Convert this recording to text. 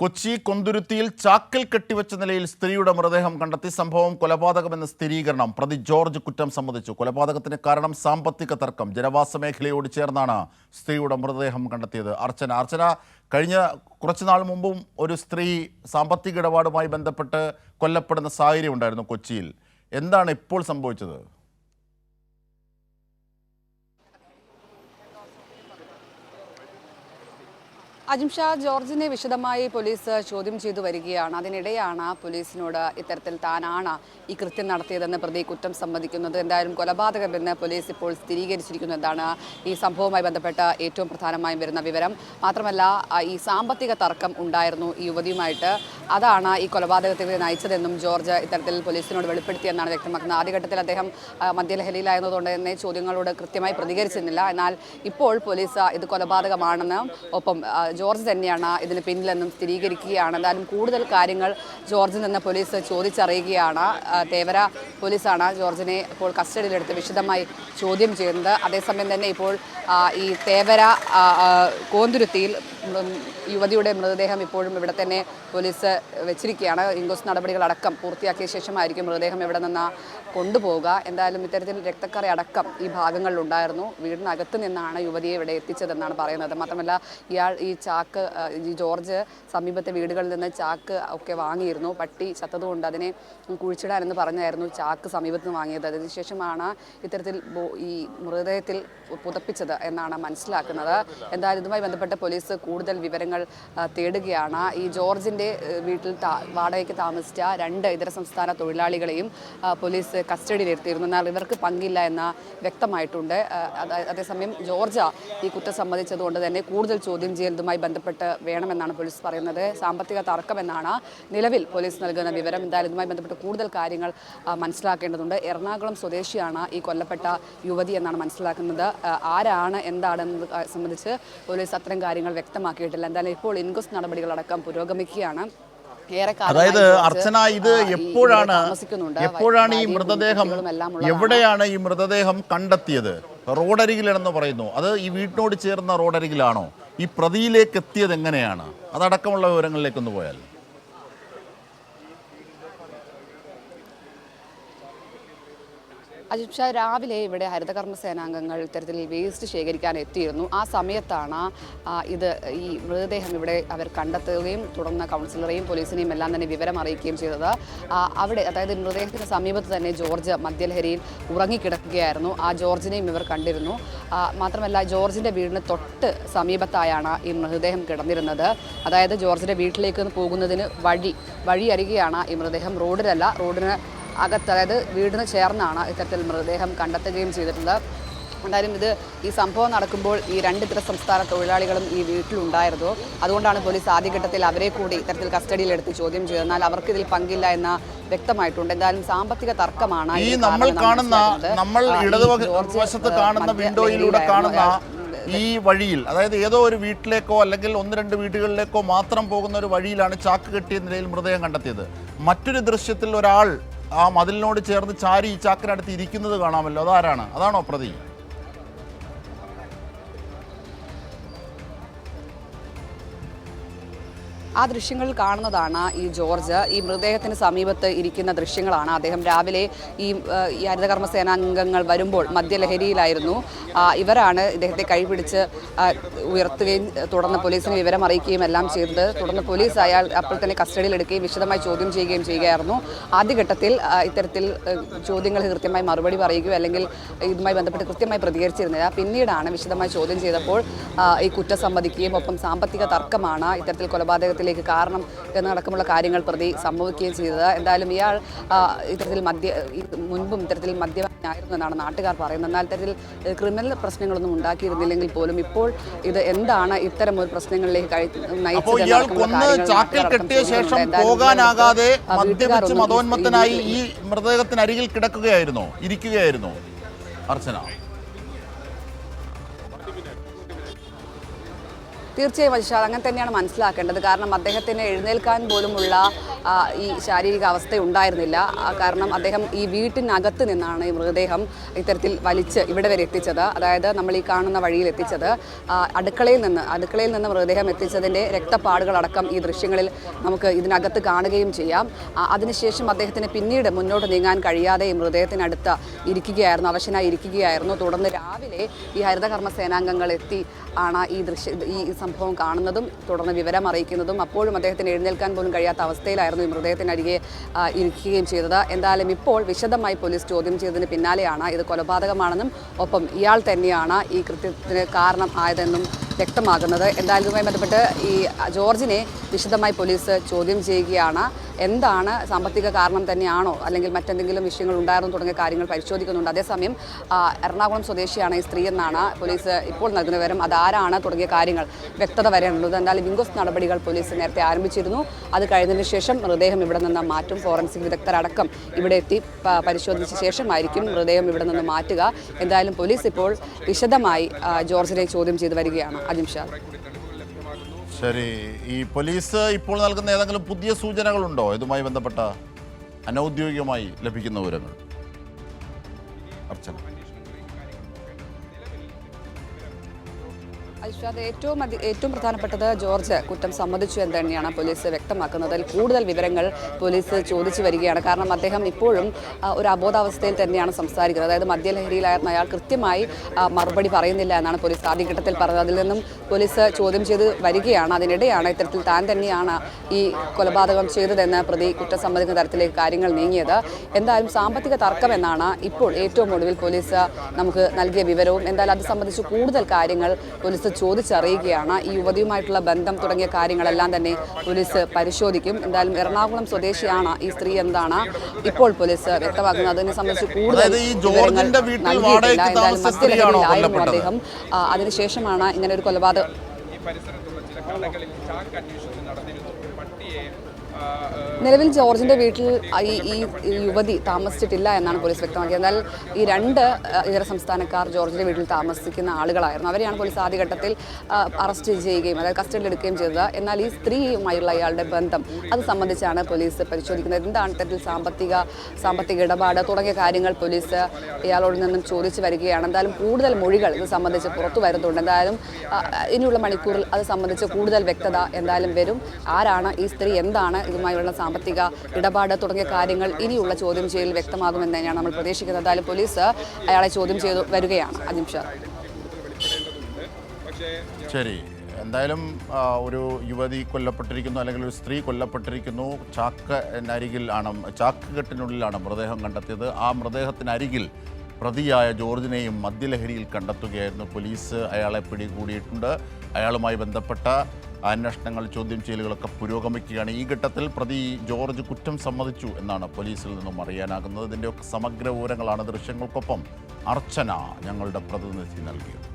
കൊച്ചി കൊന്തുരുത്തിയിൽ ചാക്കിൽ കെട്ടിവെച്ച നിലയിൽ സ്ത്രീയുടെ മൃതദേഹം കണ്ടെത്തി സംഭവം കൊലപാതകമെന്ന സ്ഥിരീകരണം പ്രതി ജോർജ് കുറ്റം സമ്മതിച്ചു. കൊലപാതകത്തിന് കാരണം സാമ്പത്തിക തർക്കം. ജനവാസ മേഖലയോട് ചേർന്നാണ് സ്ത്രീയുടെ മൃതദേഹം കണ്ടെത്തിയത്. അർച്ചന അർച്ചന കഴിഞ്ഞ കുറച്ചുനാൾ മുമ്പും ഒരു സ്ത്രീ സാമ്പത്തിക ഇടപാടുമായി ബന്ധപ്പെട്ട് കൊല്ലപ്പെടുന്ന സാഹചര്യം ഉണ്ടായിരുന്നു കൊച്ചിയിൽ. എന്താണ് ഇപ്പോൾ സംഭവിച്ചത്? അജിംഷാ ജോർജിനെ വിശദമായി പോലീസ് ചോദ്യം ചെയ്തു വരികയാണ്. അതിനിടെയാണ് പോലീസിനോട് ഇത്തരത്തിൽ താനാണ് ഈ കൃത്യം നടത്തിയതെന്ന് പ്രതി കുറ്റം സമ്മതിക്കുന്നത്. എന്തായാലും കൊലപാതകമെന്ന് പോലീസ് ഇപ്പോൾ സ്ഥിരീകരിച്ചിരിക്കുന്നു എന്നാണ് ഈ സംഭവവുമായി ബന്ധപ്പെട്ട ഏറ്റവും പ്രധാനമായും വരുന്ന വിവരം. മാത്രമല്ല ഈ സാമ്പത്തിക തർക്കം ഉണ്ടായിരുന്നു ഈ യുവതിയുമായിട്ട്. അതാണ് ഈ കൊലപാതകത്തിന് നയിച്ചതെന്നും ജോർജ് ഇത്തരത്തിൽ പോലീസിനോട് വെളിപ്പെടുത്തിയെന്നാണ് വ്യക്തമാക്കുന്നത്. ആദ്യഘട്ടത്തിൽ അദ്ദേഹം മദ്യലഹരിയിലായിരുന്നതുകൊണ്ട് തന്നെ ചോദ്യങ്ങളോട് കൃത്യമായി പ്രതികരിച്ചിരുന്നില്ല. എന്നാൽ ഇപ്പോൾ പോലീസ് ഇത് കൊലപാതകമാണെന്ന് ഒപ്പം ജോർജ് തന്നെയാണ് ഇതിന് പിന്നിലെന്നും സ്ഥിരീകരിക്കുകയാണ്. എന്തായാലും കൂടുതൽ കാര്യങ്ങൾ ജോർജിൽ നിന്ന് പോലീസ് ചോദിച്ചറിയുകയാണ്. തേവര പോലീസാണ് ജോർജിനെ ഇപ്പോൾ കസ്റ്റഡിയിലെടുത്ത് വിശദമായി ചോദ്യം ചെയ്യുന്നത്. അതേസമയം തന്നെ ഇപ്പോൾ ഈ തേവര കോന്തുരുത്തിയിൽ യുവതിയുടെ മൃതദേഹം ഇപ്പോഴും ഇവിടെ തന്നെ പോലീസ് വെച്ചിരിക്കുകയാണ്. ഇൻക്വസ്റ്റ് നടപടികളടക്കം പൂർത്തിയാക്കിയ ശേഷമായിരിക്കും മൃതദേഹം ഇവിടെ നിന്ന് കൊണ്ടുപോവുക. എന്തായാലും ഇത്തരത്തിൽ രക്തക്കറി അടക്കം ഈ ഭാഗങ്ങളിലുണ്ടായിരുന്നു. വീടിനകത്ത് നിന്നാണ് യുവതിയെ ഇവിടെ എത്തിച്ചതെന്നാണ് പറയുന്നത്. മാത്രമല്ല ഇയാൾ ഈ ചാക്ക് ജോർജ് സമീപത്തെ വീടുകളിൽ നിന്ന് ചാക്ക് ഒക്കെ വാങ്ങിയിരുന്നു. പട്ടി ചത്തതുകൊണ്ട് അതിനെ കുഴിച്ചിടാനെന്ന് പറഞ്ഞായിരുന്നു ചാക്ക് സമീപത്ത് നിന്ന് വാങ്ങിയത്. അതിനുശേഷമാണ് ഇത്തരത്തിൽ ഈ മൃതദേഹത്തിൽ പുതപ്പിച്ചത് എന്നാണ് മനസ്സിലാക്കുന്നത്. എന്തായാലും ഇതുമായി ബന്ധപ്പെട്ട് പോലീസ് കൂടുതൽ വിവരങ്ങൾ തേടുകയാണ്. ഈ ജോർജിന്റെ വീട്ടിൽ വാടകയ്ക്ക് താമസിച്ച രണ്ട് ഇതര സംസ്ഥാന തൊഴിലാളികളെയും പോലീസ് കസ്റ്റഡിയിലെടുത്തിരുന്നു. എന്നാൽ ഇവർക്ക് പങ്കില്ല എന്ന വ്യക്തമായിട്ടുണ്ട്. അതേസമയം ജോർജ ഈ കുറ്റം സംബന്ധിച്ചതുകൊണ്ട് തന്നെ കൂടുതൽ ചോദ്യം ചെയ്യലുമായി ബന്ധപ്പെട്ട് വേണമെന്നാണ് പോലീസ് പറയുന്നത്. സാമ്പത്തിക തർക്കമെന്നാണ് നിലവിൽ പോലീസ് നൽകുന്ന വിവരം. എന്തായാലും ഇതുമായി ബന്ധപ്പെട്ട് കൂടുതൽ കാര്യങ്ങൾ മനസ്സിലാക്കേണ്ടതുണ്ട്. എറണാകുളം സ്വദേശിയാണ് ഈ കൊല്ലപ്പെട്ട യുവതി എന്നാണ് മനസ്സിലാക്കുന്നത്. ആരാണ് എന്താണെന്നത് സംബന്ധിച്ച് പോലീസ് അത്തരം കാര്യങ്ങൾ വ്യക്തമാക്കിയിട്ടില്ല. എന്തായാലും ഇപ്പോൾ ഇൻക്വസ്റ്റ് നടപടികളടക്കം പുരോഗമിക്കുകയാണ്. അതായത് അർച്ചന ഇത് എപ്പോഴാണ് എപ്പോഴാണ് ഈ മൃതദേഹം. എവിടെയാണ് ഈ മൃതദേഹം കണ്ടെത്തിയത്? റോഡരികിലാണെന്ന് പറയുന്നു. അത് ഈ വീട്ടിനോട് ചേർന്ന റോഡരികിലാണോ? ഈ പ്രതിയിലേക്ക് എത്തിയത് എങ്ങനെയാണ് അതടക്കമുള്ള വിവരങ്ങളിലേക്കൊന്ന് പോയാൽ. അജിത് ഷാ രാവിലെ ഇവിടെ ഹരിതകർമ്മ സേനാംഗങ്ങൾ ഇത്തരത്തിൽ വേസ്റ്റ് ശേഖരിക്കാൻ എത്തിയിരുന്നു. ആ സമയത്താണ് ഇത് ഈ മൃതദേഹം ഇവിടെ അവർ കണ്ടെത്തുകയും തുടർന്ന് കൗൺസിലറെയും പോലീസിനെയും എല്ലാം തന്നെ വിവരം അറിയിക്കുകയും ചെയ്തത്. അവിടെ അതായത് മൃതദേഹത്തിന് സമീപത്ത് തന്നെ ജോർജ് മദ്യലഹരിയിൽ ഉറങ്ങിക്കിടക്കുകയായിരുന്നു. ആ ജോർജിനെയും ഇവർ കണ്ടിരുന്നു. മാത്രമല്ല ജോർജിന്റെ വീടിന് തൊട്ട് സമീപത്തായാണ് ഈ മൃതദേഹം കിടന്നിരുന്നത്. അതായത് ജോർജിന്റെ വീട്ടിലേക്ക് പോകുന്നതിന് വഴി വഴി അരികെയാണ് ഈ മൃതദേഹം. റോഡിലല്ല റോഡിന് അകത്ത് അതായത് വീടിന് ചേർന്നാണ് ഇത്തരത്തിൽ മൃതദേഹം കണ്ടെത്തുകയും ചെയ്തിട്ടുള്ളത്. എന്തായാലും ഇത് ഈ സംഭവം നടക്കുമ്പോൾ ഈ രണ്ട് ഇതര സംസ്ഥാന തൊഴിലാളികളും ഈ വീട്ടിലുണ്ടായിരുന്നു. അതുകൊണ്ടാണ് പോലീസ് ആദ്യഘട്ടത്തിൽ അവരെ കൂടി ഇത്തരത്തിൽ കസ്റ്റഡിയിലെടുത്ത് ചോദ്യം ചെയ്തത്. എന്നാൽ അവർക്ക് ഇതിൽ പങ്കില്ല എന്ന വ്യക്തമായിട്ടുണ്ട്. എന്തായാലും സാമ്പത്തിക തർക്കമാണ് ഈ നമ്മൾ കാണുന്ന നമ്മൾ കാണുന്ന വിൻഡോയിലൂടെ കാണുന്ന ഈ വഴിയിൽ അതായത് ഏതോ ഒരു വീട്ടിലേക്കോ അല്ലെങ്കിൽ ഒന്ന് രണ്ട് വീടുകളിലേക്കോ മാത്രം പോകുന്ന ഒരു വഴിയിലാണ് ചാക്ക് കെട്ടിയ നിലയിൽ മൃതദേഹം കണ്ടെത്തിയത്. മറ്റൊരു ദൃശ്യത്തിൽ ഒരാൾ ആ മതിലിനോട് ചേർന്ന് ചാരി ഈ ചാക്കിനടുത്ത് ഇരിക്കുന്നത് കാണാമല്ലോ. അതാരാണ്? അതാണോ പ്രതി? ആ ദൃശ്യങ്ങളിൽ കാണുന്നതാണ് ഈ ജോർജ്. ഈ മൃതദേഹത്തിന് സമീപത്ത് ഇരിക്കുന്ന ദൃശ്യങ്ങളാണ്. അദ്ദേഹം രാവിലെ ഈ ഹരിതകർമ്മ സേനാംഗങ്ങൾ വരുമ്പോൾ മദ്യലഹരിയിലായിരുന്നു. ഇവരാണ് ഇദ്ദേഹത്തെ കൈപിടിച്ച് ഉയർത്തുകയും തുടർന്ന് പോലീസിന് വിവരം അറിയിക്കുകയും എല്ലാം ചെയ്തത്. തുടർന്ന് പോലീസ് അയാൾ അപ്പോൾ തന്നെ കസ്റ്റഡിയിലെടുക്കുകയും വിശദമായി ചോദ്യം ചെയ്യുകയും ചെയ്യുകയായിരുന്നു. ആദ്യഘട്ടത്തിൽ ഇത്തരത്തിൽ ചോദ്യങ്ങൾ കൃത്യമായി മറുപടി പറയുകയോ അല്ലെങ്കിൽ ഇതുമായി ബന്ധപ്പെട്ട് കൃത്യമായി പ്രതികരിച്ചിരുന്നില്ല. പിന്നീടാണ് വിശദമായി ചോദ്യം ചെയ്തപ്പോൾ ഈ കുറ്റം സമ്മതിക്കുകയും ഒപ്പം സാമ്പത്തിക തർക്കമാണ്. ഇത്തരത്തിൽ കൊലപാതകത്തിലേക്ക് കാരണം എന്നടക്കമുള്ള കാര്യങ്ങൾ പ്രതി സംഭവിക്കുകയും ചെയ്തത്. എന്തായാലും ഇയാൾ ഇത്തരത്തിൽ മദ്യ മുൻപും ഇത്തരത്തിൽ മദ്യപാനായിരുന്നു എന്നാണ് നാട്ടുകാർ പറയുന്നത്. എന്നാൽ ഇത്തരത്തിൽ ക്രിമിനൽ പ്രശ്നങ്ങളൊന്നും ഉണ്ടാക്കിയിരുന്നില്ലെങ്കിൽ പോലും ഇപ്പോൾ ഇത് എന്താണ് ഇത്തരം ഒരു പ്രശ്നങ്ങളിലേക്ക് കെട്ടിയ ശേഷം പോകാനാകാതെ മദ്യപിച്ച് മതോന്മത്തനായി ഈ മൃതദേഹത്തിനരികിൽ കിടക്കുകയായിരുന്നോ ഇരിക്കുകയായിരുന്നോ അർച്ചന. തീർച്ചയായും അജിഷാദ് അങ്ങനെ തന്നെയാണ് മനസ്സിലാക്കേണ്ടത്. കാരണം അദ്ദേഹത്തിന് എഴുന്നേൽക്കാൻ പോലുമുള്ള ഈ ശാരീരിക അവസ്ഥ ഉണ്ടായിരുന്നില്ല. കാരണം അദ്ദേഹം ഈ വീട്ടിനകത്ത് നിന്നാണ് ഈ മൃതദേഹം ഇത്തരത്തിൽ വലിച്ച് ഇവിടെ വരെ എത്തിച്ചത്. അതായത് നമ്മൾ ഈ കാണുന്ന വഴിയിൽ എത്തിച്ചത്. അടുക്കളയിൽ നിന്ന് അടുക്കളയിൽ നിന്ന് മൃതദേഹം എത്തിച്ചതിന്റെ രക്തപ്പാടുകളടക്കം ഈ ദൃശ്യങ്ങളിൽ നമുക്ക് ഇതിനകത്ത് കാണുകയും ചെയ്യാം. അതിനുശേഷം അദ്ദേഹത്തിന് പിന്നീട് മുന്നോട്ട് നീങ്ങാൻ കഴിയാതെ ഈ മൃതദേഹത്തിനടുത്ത് ഇരിക്കുകയായിരുന്നു അവശനായി ഇരിക്കുകയായിരുന്നു. തുടർന്ന് രാവിലെ ഈ ഹരിതകർമ്മ സേനാംഗങ്ങൾ എത്തി ആണ് ഈ ദൃശ്യ ഈ സംഭവം കാണുന്നതും തുടർന്ന് വിവരം അറിയിക്കുന്നതും അപ്പോഴും അദ്ദേഹത്തിന് എഴുന്നേൽക്കാൻ പോലും കഴിയാത്ത അവസ്ഥയിലായിരുന്നു ഈ മൃതദേഹത്തിനരികെ ഇരിക്കുകയും ചെയ്തത്. എന്തായാലും ഇപ്പോൾ വിശദമായി പോലീസ് ചോദ്യം ചെയ്തതിന് പിന്നാലെയാണ് ഇത് കൊലപാതകമാണെന്നും ഒപ്പം ഇയാൾ തന്നെയാണ് ഈ കൃത്യത്തിന് കാരണം ആയതെന്നും വ്യക്തമാകുന്നത്. എന്തായാലും ഇതുമായി ബന്ധപ്പെട്ട് ഈ ജോർജിനെ വിശദമായി പോലീസ് ചോദ്യം ചെയ്യുകയാണ്. എന്താണ് സാമ്പത്തിക കാരണം തന്നെയാണോ? അല്ലെങ്കിൽ മറ്റെന്തെങ്കിലും വിഷയങ്ങൾ ഉണ്ടായിരുന്നു തുടങ്ങിയ കാര്യങ്ങൾ പരിശോധിക്കുന്നുണ്ട്. അതേസമയം എറണാകുളം സ്വദേശിയാണ് ഈ സ്ത്രീ എന്നാണ് പോലീസ് ഇപ്പോൾ നൽകുന്ന വിവരം. അതാരാണ് തുടങ്ങിയ കാര്യങ്ങൾ വ്യക്തത വരേണ്ടത് എന്തായാലും വിങ്കോസ് നടപടികൾ പോലീസ് നേരത്തെ ആരംഭിച്ചിരുന്നു. അത് കഴിഞ്ഞതിന് ശേഷം മൃതദേഹം ഇവിടെ നിന്ന് മാറ്റും. ഫോറൻസിക് വിദഗ്ധരടക്കം ഇവിടെ എത്തി പരിശോധിച്ച ശേഷമായിരിക്കും മൃതദേഹം ഇവിടെ നിന്ന് മാറ്റുക. എന്തായാലും പോലീസ് ഇപ്പോൾ വിശദമായി ജോർജിനെ ചോദ്യം ചെയ്തു വരികയാണ്. അജിംഷാദ് ശരി ഈ പോലീസ് ഇപ്പോൾ നൽകുന്ന ഏതെങ്കിലും പുതിയ സൂചനകളുണ്ടോ? ഇതുമായി ബന്ധപ്പെട്ട അനൗദ്യോഗികമായി ലഭിക്കുന്ന വിവരങ്ങൾ. അർച്ചന. ഐശ്വാദ് ഏറ്റവും ഏറ്റവും പ്രധാനപ്പെട്ടത് ജോർജ് കുറ്റം സമ്മതിച്ചു എന്ന് തന്നെയാണ് പോലീസ് വ്യക്തമാക്കുന്നത്. അതിൽ കൂടുതൽ വിവരങ്ങൾ പോലീസ് ചോദിച്ചു വരികയാണ്. കാരണം അദ്ദേഹം ഇപ്പോഴും ഒരു അബോധാവസ്ഥയിൽ തന്നെയാണ് സംസാരിക്കുന്നത്. അതായത് മദ്യലഹരിയിലായിരുന്ന അയാൾ കൃത്യമായി മറുപടി പറയുന്നില്ല എന്നാണ് പോലീസ് ആദ്യഘട്ടത്തിൽ പറഞ്ഞത്. അതിൽ നിന്നും പോലീസ് ചോദ്യം ചെയ്ത് വരികയാണ്. അതിനിടെയാണ് ഇത്തരത്തിൽ താൻ തന്നെയാണ് ഈ കൊലപാതകം ചെയ്തതെന്ന് പ്രതി കുറ്റം സമ്മതിക്കുന്ന തരത്തിലേക്ക് കാര്യങ്ങൾ നീങ്ങിയത്. എന്തായാലും സാമ്പത്തിക തർക്കം എന്നാണ് ഇപ്പോൾ ഏറ്റവും ഒടുവിൽ പോലീസ് നമുക്ക് നൽകിയ വിവരവും. എന്തായാലും അത് സംബന്ധിച്ച് കൂടുതൽ കാര്യങ്ങൾ പോലീസ് ചോദിച്ചറിയുകയാണ്. ഈ യുവതിയുമായിട്ടുള്ള ബന്ധം തുടങ്ങിയ കാര്യങ്ങളെല്ലാം തന്നെ പോലീസ് പരിശോധിക്കും. എന്തായാലും എറണാകുളം സ്വദേശിയാണ് ഈ സ്ത്രീ എന്താണ് ഇപ്പോൾ പോലീസ് വ്യക്തമാക്കുന്നത്. അതിനെ സംബന്ധിച്ച് കൂടുതൽ വിവരങ്ങൾ നൽകിയിട്ടില്ല എന്തായാലും അദ്ദേഹം. അതിനുശേഷമാണ് ഇങ്ങനെ ഒരു കൊലപാതകം. ഈ പരിസരത്തുള്ള ചില കടകളിൽ ചാക്ക് നിലവിൽ ജോർജിന്റെ വീട്ടിൽ ഈ യുവതി താമസിച്ചിട്ടില്ല എന്നാണ് പോലീസ് വ്യക്തമാക്കിയത്. എന്നാൽ ഈ രണ്ട് ഇതര സംസ്ഥാനക്കാർ ജോർജിന്റെ വീട്ടിൽ താമസിക്കുന്ന ആളുകളായിരുന്നു. അവരെയാണ് പോലീസ് ആദ്യഘട്ടത്തിൽ അറസ്റ്റ് ചെയ്യുകയും അതായത് കസ്റ്റഡിയിൽ എടുക്കുകയും ചെയ്തത്. എന്നാൽ ഈ സ്ത്രീയുമായുള്ള അയാളുടെ ബന്ധം അത് സംബന്ധിച്ചാണ് പോലീസ് പരിശോധിക്കുന്നത്. എന്താണ് ഇത്തരത്തിൽ സാമ്പത്തിക സാമ്പത്തിക ഇടപാട് തുടങ്ങിയ കാര്യങ്ങൾ പോലീസ് ഇയാളോട് നിന്നും ചോദിച്ചു വരികയാണ്. എന്തായാലും കൂടുതൽ മൊഴികൾ ഇത് സംബന്ധിച്ച് പുറത്തു വരുന്നുണ്ട്. എന്തായാലും ഇനിയുള്ള മണിക്കൂറിൽ അത് സംബന്ധിച്ച് കൂടുതൽ വ്യക്തത എന്തായാലും വരും. ആരാണ് ഈ സ്ത്രീ? എന്താണ് ഇതുമായുള്ള സാമ്പത്തിക ഇടപാട് തുടങ്ങിയ കാര്യങ്ങൾ ഇനിയുള്ള ചോദ്യം ചെയ്യൽ വ്യക്തമാകുമെന്ന് തന്നെയാണ് നമ്മൾ പ്രതീക്ഷിക്കുന്നത്. എന്തായാലും പോലീസ് അയാളെ ചോദ്യം ചെയ്തു വരികയാണ്. അജിംഷാ ശരി. എന്തായാലും ഒരു യുവതി കൊല്ലപ്പെട്ടിരിക്കുന്നു അല്ലെങ്കിൽ ഒരു സ്ത്രീ കൊല്ലപ്പെട്ടിരിക്കുന്നു. ചാക്ക് അരികിൽ ആണ് ചാക്ക് കെട്ടിനുള്ളിലാണ് മൃതദേഹം കണ്ടെത്തിയത്. ആ മൃതദേഹത്തിനരികിൽ പ്രതിയായ ജോർജിനെയും മദ്യലഹരിയിൽ കണ്ടെത്തുകയായിരുന്നു പോലീസ്. അയാളെ പിടികൂടിയിട്ടുണ്ട്. അയാളുമായി ബന്ധപ്പെട്ട അന്വേഷണങ്ങൾ ചോദ്യം ചെയ്യലുകളൊക്കെ പുരോഗമിക്കുകയാണ്. ഈ ഘട്ടത്തിൽ പ്രതി ജോർജ് കുറ്റം സമ്മതിച്ചു എന്നാണ് പോലീസിൽ നിന്നും അറിയാനാകുന്നത്. ഇതിന്റെയൊക്കെ സമഗ്ര വിവരങ്ങളാണ് ദൃശ്യങ്ങൾക്കൊപ്പം. അർച്ചന ഞങ്ങളുടെ പ്രതിനിധി നൽകിയത്.